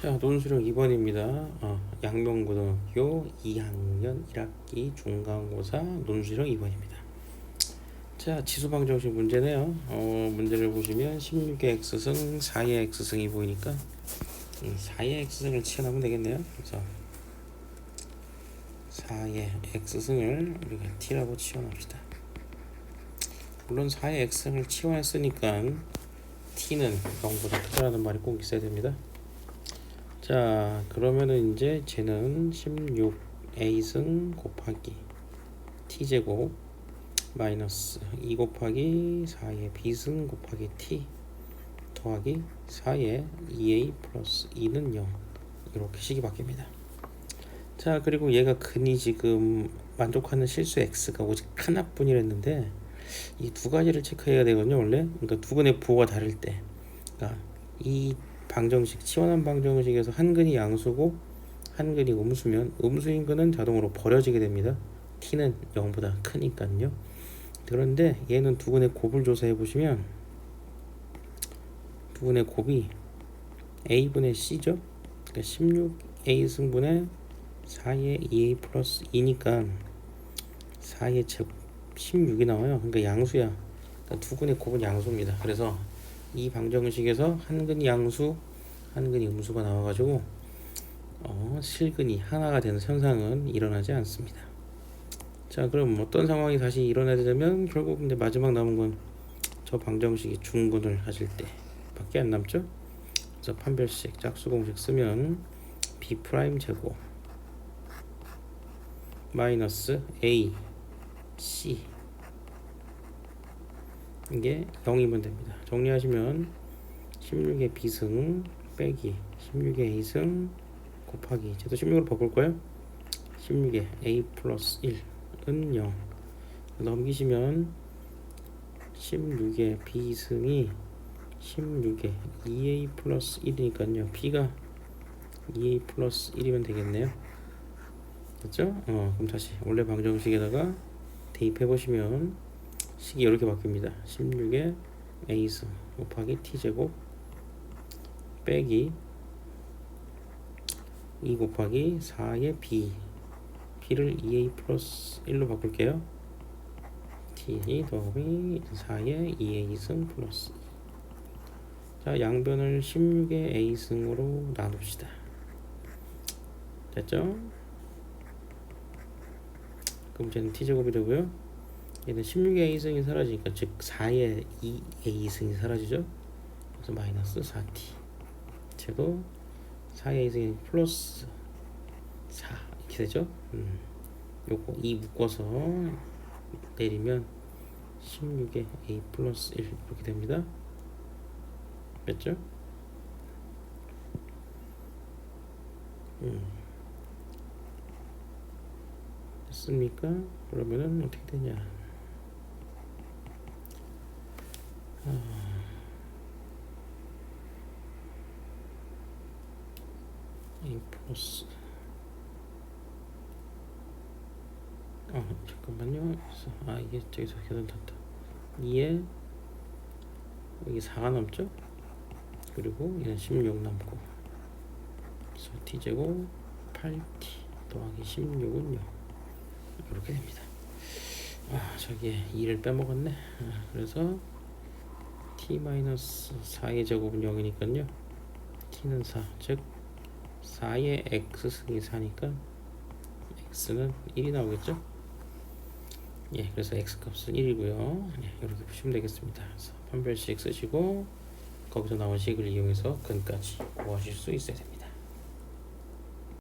자, 논수령 2번입니다. 어, 양명고등학교 2학년 1학기 중간고사 논수령 2번입니다. 자, 지수방정식 문제네요. 어, 문제를 보시면 16의 x승, 4의 x승이 보이니까 음, 4의 x승을 치워나면 되겠네요. 그래서 4의 x승을 우리가 t라고 치워납시다. 물론 4의 x승을 치워냈으니까 t는 0보다 크다라는 말이 꼭 있어야 됩니다. 자 그러면은 이제 쟤는 16a승 곱하기 t제곱 마이너스 2 곱하기 4의 b승 곱하기 t 더하기 4의 2a 플러스 2는 0 이렇게 식이 바뀝니다. 자 그리고 얘가 근이 지금 만족하는 실수 x가 오직 하나뿐이랬는데 이 두 가지를 체크해야 되거든요 원래. 그러니까 두 근의 부호가 다를 때. 그러니까 이 방정식 치환한 방정식에서 한 근이 양수고 한 근이 음수면 음수인 근은 자동으로 버려지게 됩니다. t는 0보다 크니까요. 그런데 얘는 두 근의 곱을 조사해 보시면 두 근의 곱이 a분의 c죠. 그러니까 16a 승분의 4의 2a 플러스 2니까 4의 제곱 16이 나와요. 그러니까 양수야. 그러니까 두 근의 곱은 양수입니다. 그래서 이 방정식에서 한근이 양수, 한근이 음수가 나와가지고 어, 실근이 하나가 되는 현상은 일어나지 않습니다. 자, 그럼 어떤 상황이 다시 일어나야 되냐면 결국 근데 마지막 남은 건 저 방정식이 중근을 하실 때밖에 안 남죠. 그래서 판별식 짝수 공식 쓰면 b 프라임 제곱 마이너스 a c 이게 0이면 됩니다. 정리하시면 16의 b승 빼기 16의 a승 곱하기 저도 16으로 바꿀 거예요. 16의 a 플러스 1은 0 넘기시면 16의 b승이 16의 2a 플러스 1이니까요. b가 2a 플러스 1이면 되겠네요. 됐죠? 어, 그럼 다시 원래 방정식에다가 대입해 보시면 식이 이렇게 바뀝니다. 16의 a승 곱하기 t제곱 빼기 2 곱하기 4의 b b를 2a 플러스 1로 바꿀게요. t 더하기 4의 2a승 플러스 2. 자 양변을 16의 a승으로 나눕시다. 됐죠? 그럼 쟤는 t제곱이 되고요. 얘는 16의 a승이 사라지니까 즉 4의 2a승이 사라지죠. 그래서 마이너스 4t 제곱 4의 a승이 플러스 4 이렇게 되죠. 음. 요거 2 묶어서 내리면 16의 a 플러스 1 이렇게 됩니다. 됐죠? 음. 됐습니까? 그러면은 어떻게 되냐? A 플러스. 아 잠깐만요. 아 이게 저기서 계산됐다. 2에 여기 4가 남죠? 그리고 얘는 16 남고. 그래서 t제곱 8t 더하기 16은 0 이렇게 됩니다. 아 저기에 2를 빼먹었네. 아, 그래서 t-4의 제곱은 0이니까요. t는 4 즉 4의 x승이 4니까 x는 1이 나오겠죠? 예 그래서 x 값은 1이고요. 예, 이렇게 보시면 되겠습니다. 그래서 판별식 쓰시고 거기서 나온 식을 이용해서 근까지 구하실 수 있어야 됩니다